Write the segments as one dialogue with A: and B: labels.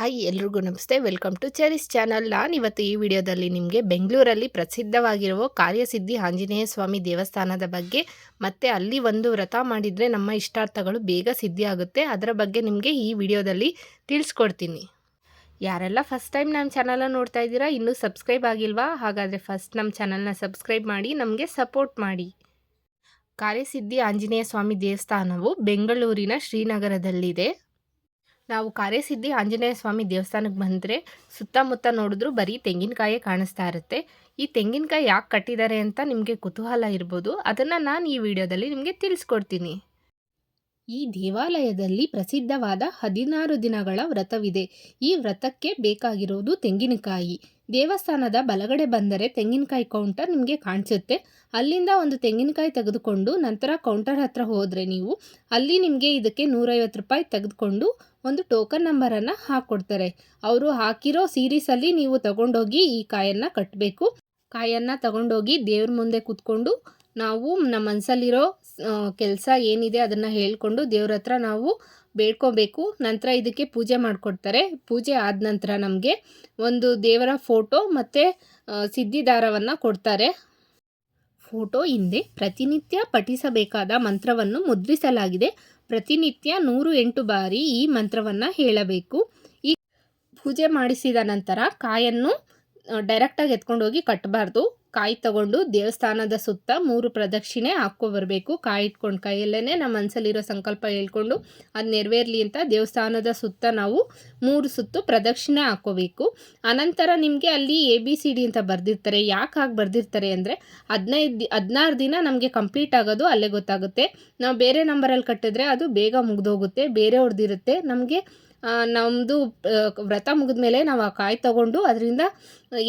A: Hi ಎಲ್ರಿಗೂ ನಮಸ್ತೆ. Welcome to Cherry's channel. ನಾನು ಇವತ್ತು ಈ ವಿಡಿಯೋದಲ್ಲಿ ನಿಮಗೆ ಬೆಂಗಳೂರಲ್ಲಿ ಪ್ರಸಿದ್ಧವಾಗಿರುವ ಕಾರ್ಯಸಿದ್ಧಿ ಆಂಜನೇಯ ಸ್ವಾಮಿ ದೇವಸ್ಥಾನದ ಬಗ್ಗೆ, ಮತ್ತು ಅಲ್ಲಿ ಒಂದು ವ್ರತ ಮಾಡಿದರೆ ನಮ್ಮ ಇಷ್ಟಾರ್ಥಗಳು ಬೇಗ ಸಿದ್ಧಿಯಾಗುತ್ತೆ ಅದರ ಬಗ್ಗೆ ನಿಮಗೆ ಈ ವಿಡಿಯೋದಲ್ಲಿ ತಿಳಿಸ್ಕೊಡ್ತೀನಿ. ಯಾರೆಲ್ಲ ಫಸ್ಟ್ ಟೈಮ್ ನಮ್ಮ ಚಾನಲ್ನ ನೋಡ್ತಾ ಇದ್ದೀರಾ, ಇನ್ನೂ ಸಬ್ಸ್ಕ್ರೈಬ್ ಆಗಿಲ್ವಾ? ಹಾಗಾದರೆ ಫಸ್ಟ್ ನಮ್ಮ ಚಾನಲ್ನ ಸಬ್ಸ್ಕ್ರೈಬ್ ಮಾಡಿ, ನಮಗೆ ಸಪೋರ್ಟ್ ಮಾಡಿ. ಕಾರ್ಯಸಿದ್ಧಿ ಆಂಜನೇಯ ಸ್ವಾಮಿ ದೇವಸ್ಥಾನವು ಬೆಂಗಳೂರಿನ ಶ್ರೀನಗರದಲ್ಲಿದೆ. ನಾವು ಕಾರ್ಯಸಿದ್ಧಿ ಆಂಜನೇಯ ಸ್ವಾಮಿ ದೇವಸ್ಥಾನಕ್ಕೆ ಬಂದರೆ ಸುತ್ತಮುತ್ತ ನೋಡಿದ್ರು ಬರೀ ತೆಂಗಿನಕಾಯೇ ಕಾಣಿಸ್ತಾ ಇರುತ್ತೆ. ಈ ತೆಂಗಿನಕಾಯಿ ಯಾಕೆ ಕಟ್ಟಿದ್ದಾರೆ ಅಂತ ನಿಮಗೆ ಕುತೂಹಲ ಇರ್ಬೋದು. ಅದನ್ನು ನಾನು ಈ ವಿಡಿಯೋದಲ್ಲಿ ನಿಮಗೆ ತಿಳಿಸ್ಕೊಡ್ತೀನಿ. ಈ ದೇವಾಲಯದಲ್ಲಿ ಪ್ರಸಿದ್ಧವಾದ ಹದಿನಾರು ದಿನಗಳ ವ್ರತವಿದೆ. ಈ ವ್ರತಕ್ಕೆ ಬೇಕಾಗಿರೋದು ತೆಂಗಿನಕಾಯಿ. ದೇವಸ್ಥಾನದ ಬಲಗಡೆ ಬಂದರೆ ತೆಂಗಿನಕಾಯಿ ಕೌಂಟರ್ ನಿಮಗೆ ಕಾಣಿಸುತ್ತೆ. ಅಲ್ಲಿಂದ ಒಂದು ತೆಂಗಿನಕಾಯಿ ತೆಗೆದುಕೊಂಡು ನಂತರ ಕೌಂಟರ್ ಹತ್ರ ಹೋದರೆ ನೀವು ಅಲ್ಲಿ ನಿಮಗೆ ಇದಕ್ಕೆ ನೂರೈವತ್ತು ರೂಪಾಯಿ ತೆಗೆದುಕೊಂಡು ಒಂದು ಟೋಕನ್ ನಂಬರನ್ನು ಹಾಕ್ಕೊಡ್ತಾರೆ ಅವರು ಹಾಕಿರೋ ಸೀರೀಸಲ್ಲಿ ನೀವು ತಗೊಂಡೋಗಿ ಈ ಕಾಯನ್ನು ಕಟ್ಟಬೇಕು ಕಾಯನ್ನು ತಗೊಂಡೋಗಿ ದೇವ್ರ ಮುಂದೆ ಕೂತ್ಕೊಂಡು ನಾವು ನಮ್ಮ ಮನಸ್ಸಲ್ಲಿರೋ ಕೆಲಸ ಏನಿದೆ ಅದನ್ನು ಹೇಳ್ಕೊಂಡು ದೇವ್ರ ಹತ್ರ ನಾವು ಬೇಡ್ಕೋಬೇಕು. ನಂತರ ಇದಕ್ಕೆ ಪೂಜೆ ಮಾಡಿಕೊಡ್ತಾರೆ. ಪೂಜೆ ಆದ ನಂತರ ನಮಗೆ ಒಂದು ದೇವರ ಫೋಟೋ ಮತ್ತು ಸಿದ್ಧಿದಾರವನ್ನು ಕೊಡ್ತಾರೆ. ಫೋಟೋ ಹಿಂದೆ ಪ್ರತಿನಿತ್ಯ ಪಠಿಸಬೇಕಾದ ಮಂತ್ರವನ್ನು ಮುದ್ರಿಸಲಾಗಿದೆ. ಪ್ರತಿನಿತ್ಯ ನೂರು ಎಂಟು ಬಾರಿ ಈ ಮಂತ್ರವನ್ನು ಹೇಳಬೇಕು. ಈ ಪೂಜೆ ಮಾಡಿಸಿದ ನಂತರ ಕಾಯನ್ನು ಡೈರೆಕ್ಟಾಗಿ ಎತ್ಕೊಂಡೋಗಿ ಕಟ್ಟಬಾರ್ದು. ಕಾಯಿ ತಗೊಂಡು ದೇವಸ್ಥಾನದ ಸುತ್ತ ಮೂರು ಪ್ರದಕ್ಷಿಣೆ ಹಾಕೋ ಬರಬೇಕು. ಕಾಯಿ ಇಟ್ಕೊಂಡು ಕೈಯಲ್ಲೇ ನಮ್ಮ ಮನಸ್ಸಲ್ಲಿರೋ ಸಂಕಲ್ಪ ಹೇಳ್ಕೊಂಡು ಅದು ನೆರವೇರಲಿ ಅಂತ ದೇವಸ್ಥಾನದ ಸುತ್ತ ನಾವು ಮೂರು ಸುತ್ತು ಪ್ರದಕ್ಷಿಣೆ ಹಾಕೋಬೇಕು ಅನಂತರ ನಿಮಗೆ ಅಲ್ಲಿ ಎ ಬಿ ಸಿ ಡಿ ಅಂತ ಬರೆದಿರ್ತಾರೆ. ಯಾಕೆ ಹಾಗೆ ಬರೆದಿರ್ತಾರೆ ಅಂದರೆ ಹದಿನೈದು ಹದಿನಾರು ದಿನ ನಮಗೆ ಕಂಪ್ಲೀಟ್ ಆಗೋದು ಅಲ್ಲೇ ಗೊತ್ತಾಗುತ್ತೆ. ನಾವು ಬೇರೆ ನಂಬರಲ್ಲಿ ಕಟ್ಟಿದ್ರೆ ಅದು ಬೇಗ ಮುಗಿದೋಗುತ್ತೆ. ಬೇರೆಯವ್ರದ್ದಿರುತ್ತೆ ನಮಗೆ ನಮ್ಮದು ವ್ರತ ಮುಗಿದ ಮೇಲೆ ನಾವು ಆ ಕಾಯಿ ತಗೊಂಡು ಅದರಿಂದ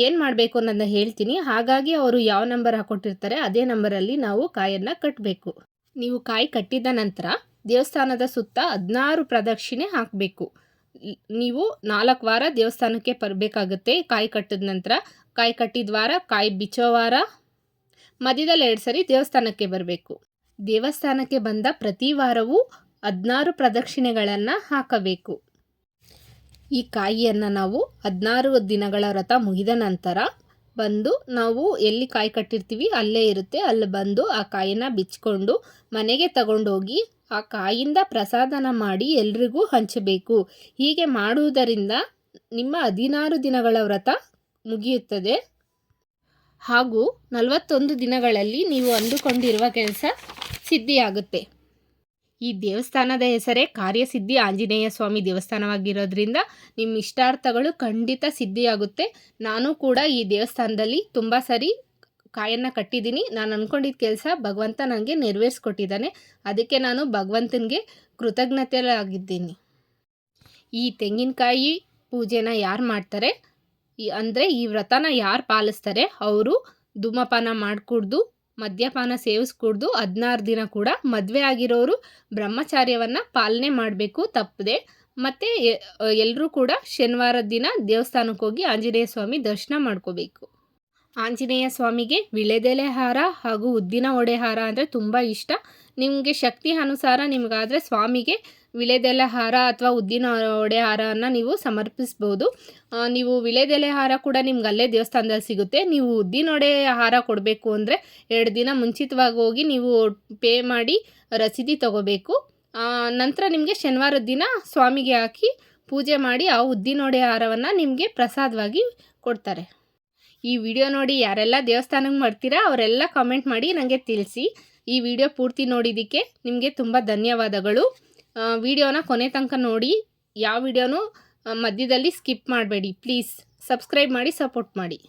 A: ಏನು ಮಾಡಬೇಕು ಅನ್ನೋದನ್ನ ಹೇಳ್ತೀನಿ. ಹಾಗಾಗಿ ಅವರು ಯಾವ ನಂಬರ್ ಹಾಕ್ಕೊಟ್ಟಿರ್ತಾರೆ ಅದೇ ನಂಬರಲ್ಲಿ ನಾವು ಕಾಯನ್ನು ಕಟ್ಟಬೇಕು ನೀವು ಕಾಯಿ ಕಟ್ಟಿದ ನಂತರ ದೇವಸ್ಥಾನದ ಸುತ್ತ ಹದಿನಾರು ಪ್ರದಕ್ಷಿಣೆ ಹಾಕಬೇಕು. ನೀವು ನಾಲ್ಕು ವಾರ ದೇವಸ್ಥಾನಕ್ಕೆ ಬರಬೇಕಾಗುತ್ತೆ ಕಾಯಿ ಕಟ್ಟಿದ ನಂತರ. ಕಾಯಿ ಕಟ್ಟಿದ ವಾರ, ಕಾಯಿ ಬಿಚ್ಚೋ ವಾರ, ಮಧ್ಯದಲ್ಲಿ ಎರಡು ಸರಿ ದೇವಸ್ಥಾನಕ್ಕೆ ಬರಬೇಕು. ದೇವಸ್ಥಾನಕ್ಕೆ ಬಂದ ಪ್ರತಿ ವಾರವೂ ಹದಿನಾರು ಪ್ರದಕ್ಷಿಣೆಗಳನ್ನು ಹಾಕಬೇಕು. ಈ ಕಾಯಿಯನ್ನು ನಾವು ಹದಿನಾರು ದಿನಗಳ ವ್ರತ ಮುಗಿದ ನಂತರ ಬಂದು ನಾವು ಎಲ್ಲಿ ಕಾಯಿ ಕಟ್ಟಿರ್ತೀವಿ ಅಲ್ಲೇ ಇರುತ್ತೆ. ಅಲ್ಲಿ ಬಂದು ಆ ಕಾಯಿನ ಬಿಚ್ಕೊಂಡು ಮನೆಗೆ ತಗೊಂಡೋಗಿ ಆ ಕಾಯಿಂದ ಪ್ರಸಾದನ ಮಾಡಿ ಎಲ್ರಿಗೂ ಹಂಚಬೇಕು. ಹೀಗೆ ಮಾಡುವುದರಿಂದ ನಿಮ್ಮ ಹದಿನಾರು ದಿನಗಳ ವ್ರತ ಮುಗಿಯುತ್ತದೆ. ಹಾಗೂ ನಲವತ್ತೊಂದು ದಿನಗಳಲ್ಲಿ ನೀವು ಅಂದುಕೊಂಡಿರುವ ಕೆಲಸ ಸಿದ್ಧಿಯಾಗುತ್ತೆ. ಈ ದೇವಸ್ಥಾನದ ಹೆಸರೇ ಕಾರ್ಯಸಿದ್ಧಿ ಆಂಜನೇಯ ಸ್ವಾಮಿ ದೇವಸ್ಥಾನವಾಗಿರೋದ್ರಿಂದ ನಿಮ್ಮ ಇಷ್ಟಾರ್ಥಗಳು ಖಂಡಿತ ಸಿದ್ಧಿಯಾಗುತ್ತೆ. ನಾನು ಕೂಡ ಈ ದೇವಸ್ಥಾನದಲ್ಲಿ ತುಂಬ ಸರಿ ಕಾಯನ್ನು ಕಟ್ಟಿದ್ದೀನಿ. ನಾನು ಅಂದ್ಕೊಂಡಿದ್ದ ಕೆಲಸ ಭಗವಂತ ನನಗೆ ನೆರವೇರಿಸ್ಕೊಟ್ಟಿದ್ದಾನೆ. ಅದಕ್ಕೆ ನಾನು ಭಗವಂತನಿಗೆ ಕೃತಜ್ಞತೆಯಾಗಿದ್ದೀನಿ ಈ ತೆಂಗಿನಕಾಯಿ ಪೂಜೆನ ಯಾರು ಮಾಡ್ತಾರೆ? ಅಂದರೆ ಈ ವ್ರತನ ಯಾರು ಪಾಲಿಸ್ತಾರೆ? ಅವರು ಧೂಮಪಾನ ಮಾಡಿಕೊಡ್ದು ಮದ್ಯಪಾನ ಸೇವಿಸ್ಕೂಡ್ದು ಹದಿನಾರು ದಿನ ಕೂಡ ಮದುವೆ ಆಗಿರೋರು ಬ್ರಹ್ಮಚಾರ್ಯವನ್ನು ಪಾಲನೆ ಮಾಡಬೇಕು, ತಪ್ಪದೆ. ಮತ್ತು ಎಲ್ಲರೂ ಕೂಡ ಶನಿವಾರದ ದಿನ ದೇವಸ್ಥಾನಕ್ಕೆ ಹೋಗಿ ಆಂಜನೇಯ ಸ್ವಾಮಿ ದರ್ಶನ ಮಾಡ್ಕೋಬೇಕು. ಆಂಜನೇಯ ಸ್ವಾಮಿಗೆ ವಿಳೆದೆಲೆ ಹಾರ ಹಾಗೂ ಉದ್ದಿನ ಒಡೆ ಹಾರ ಅಂದರೆ ತುಂಬ ಇಷ್ಟ. ನಿಮಗೆ ಶಕ್ತಿ ಅನುಸಾರ ನಿಮಗಾದರೆ ಸ್ವಾಮಿಗೆ ವಿಳೆದೆಲೆ ಹಾರ ಅಥವಾ ಉದ್ದಿನ ಒಡೆ ಹಾರವನ್ನು ನೀವು ಸಮರ್ಪಿಸ್ಬೋದು. ನೀವು ವಿಳೆದೆಲೆ ಹಾರ ಕೂಡ ನಿಮ್ಗೆ ಅಲ್ಲೇ ದೇವಸ್ಥಾನದಲ್ಲಿ ಸಿಗುತ್ತೆ. ನೀವು ಉದ್ದಿನ ಉದ್ದಿನೊಡೆ ಹಾರ ಕೊಡಬೇಕು ಅಂದರೆ ಎರಡು ದಿನ ಮುಂಚಿತವಾಗಿ ಹೋಗಿ ನೀವು ಪೇ ಮಾಡಿ ರಸೀದಿ ತಗೋಬೇಕು. ನಂತರ ನಿಮಗೆ ಶನಿವಾರದ ದಿನ ಸ್ವಾಮಿಗೆ ಹಾಕಿ ಪೂಜೆ ಮಾಡಿ ಆ ಉದ್ದಿನ ಉದ್ದಿನೊಡೆ ಹಾರವನ್ನು ನಿಮಗೆ ಪ್ರಸಾದವಾಗಿ ಕೊಡ್ತಾರೆ. ಈ ವಿಡಿಯೋ ನೋಡಿ ಯಾರೆಲ್ಲ ದೇವಸ್ಥಾನಕ್ಕೆ ಮಾಡ್ತೀರಾ ಅವರೆಲ್ಲ ಕಾಮೆಂಟ್ ಮಾಡಿ ನನಗೆ ತಿಳಿಸಿ. ಈ ವಿಡಿಯೋ ಪೂರ್ತಿ ನೋಡಿದ್ದಕ್ಕೆ ನಿಮಗೆ ತುಂಬ ಧನ್ಯವಾದಗಳು. ವಿಡಿಯೋನ ಕೊನೆ ತನಕ ನೋಡಿ. ಯಾವ ವಿಡಿಯೋನೂ ಮಧ್ಯದಲ್ಲಿ ಸ್ಕಿಪ್ ಮಾಡಬೇಡಿ. ಪ್ಲೀಸ್ ಸಬ್ಸ್ಕ್ರೈಬ್ ಮಾಡಿ ಸಪೋರ್ಟ್ ಮಾಡಿ.